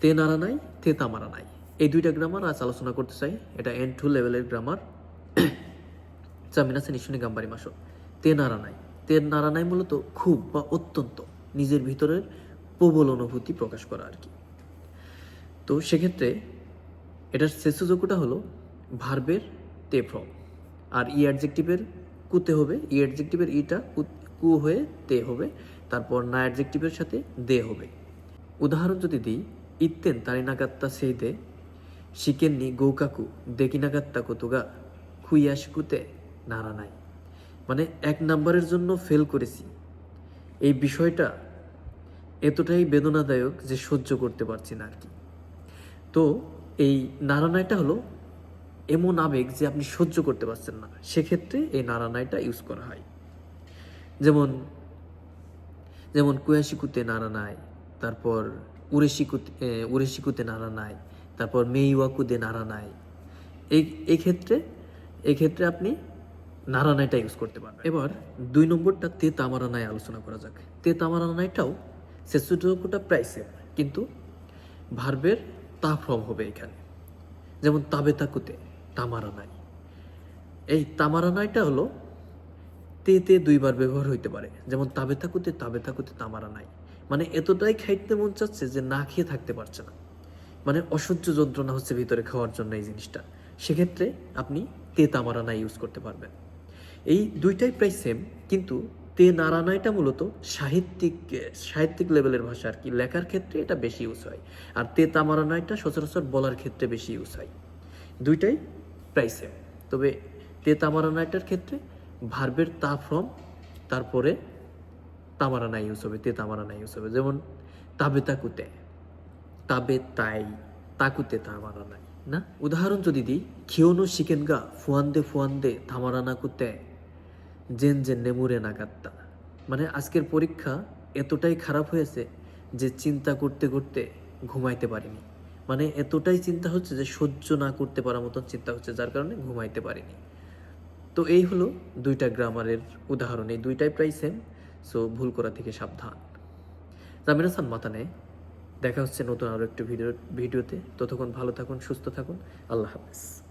তে নাড়া নাই, তে তামারা নাই। এই দুইটা গ্রামার আজ আলোচনা করতে চাই। এটা এন টু লেভেলের গ্রামার চামিনাসে নিশুনি গাম্বারি মাসো তে নাড়া নাই। তে নাড়া নাই মূলত খুব বা অত্যন্ত নিজের ভিতরের প্রবল অনুভূতি প্রকাশ করা আর কি। তো সেক্ষেত্রে এটার শেষযোগ্যটা হলো ভার্বের তে ফ্রম আর ই অ্যাডজেক্টিভের কুতে হবে। ই অ্যাডজেক্টিভের ইটা কু হয়ে তে হবে। তারপর না অ্যাডজেক্টিভের সাথে দে হবে। উদাহরণ যদি দিই সেই দে শিকেননি গৌকাকু দেকিনাগাত্তা কতুগা খুইয়াশকুতে নাড়া নাই মানে এক নাম্বারের জন্য ফেল করেছি এই বিষয়টা এতটাই বেদনাদায়ক যে সহ্য করতে পারছি না আর কি তো এই নারানাইটা হলো এমন আবেগ যে আপনি সহ্য করতে পারছেন না সেক্ষেত্রে এই নারানাইটা ইউজ করা হয় যেমন যেমন কুয়াশিকুতে নারানাই তারপর উরেশিকুতে উরেশিকুতে নারানাই তারপর মেইওয়াকুদে নারানাই এই এই ক্ষেত্রে এক্ষেত্রে ক্ষেত্রে আপনি নারানাইটা ইউজ করতে পারবেন। এবার দুই নম্বরটা তে তামারানায় আলোচনা করা যাক। তে তামারানাইটাও সেসুটুকুটা প্রায় সেম কিন্তু ভার্বের তা ফর্ম হবে এখানে। যেমন তাবে তাকুতে তামারানাই এই তামারানাইটা হলো তে তে দুইবার ব্যবহার হইতে পারে। যেমন তাবে তাকুতে তাবে তাকুতে তামারা নাই। মানে এতটাই খাইতে মন চাচ্ছে যে না খেয়ে থাকতে পারছে না। মানে অসহ্য যন্ত্রণা হচ্ছে ভিতরে খাওয়ার জন্য এই জিনিসটা। সেক্ষেত্রে আপনি তে তামারা নাই ইউজ করতে পারবেন। এই দুইটাই প্রায় সেম কিন্তু তে নারানাইটা মূলত সাহিত্যিক সাহিত্যিক লেভেলের ভাষা আর কি। লেখার ক্ষেত্রে এটা বেশি ইউজ হয়। আর তে তামারানাইটা সচরাচর বলার ক্ষেত্রে বেশি ইউজ হয়। দুইটাই প্রায় সেম তবে তে তামারানাইটার ক্ষেত্রে ভার্বের তা ফ্রম তারপরে তামারানা ইউজ হবে তে তামারানা ইউজ হবে যেমন, তাবে তাকুতে, তাবে তাই, তাকুতে তামারা তামারানাই না? উদাহরণ যদি দিই খিওনো শিকেনগা ফুয়ান্দে ফুয়ান্দে তামারানা কুতে, জেন জেন নেমুরে নাগাত্তা মানে আজকের পরীক্ষা এতটাই খারাপ হয়েছে যে চিন্তা করতে করতে ঘুমাইতে পারিনি। মানে এতটাই চিন্তা হচ্ছে যে সহ্য না করতে পারার মতন চিন্তা হচ্ছে, যার কারণে ঘুমাইতে পারিনি। তো এই হলো দুইটা গ্রামারের উদাহরণ, এই দুইটাই প্রায় সেম সো ভুল করা থেকে সাবধান। জামির হাসান মাতানে, দেখা হচ্ছে নতুন আরও একটি ভিডিও ভিডিওতে। ততক্ষণ ভালো থাকুন, সুস্থ থাকুন। আল্লাহ হাফেজ।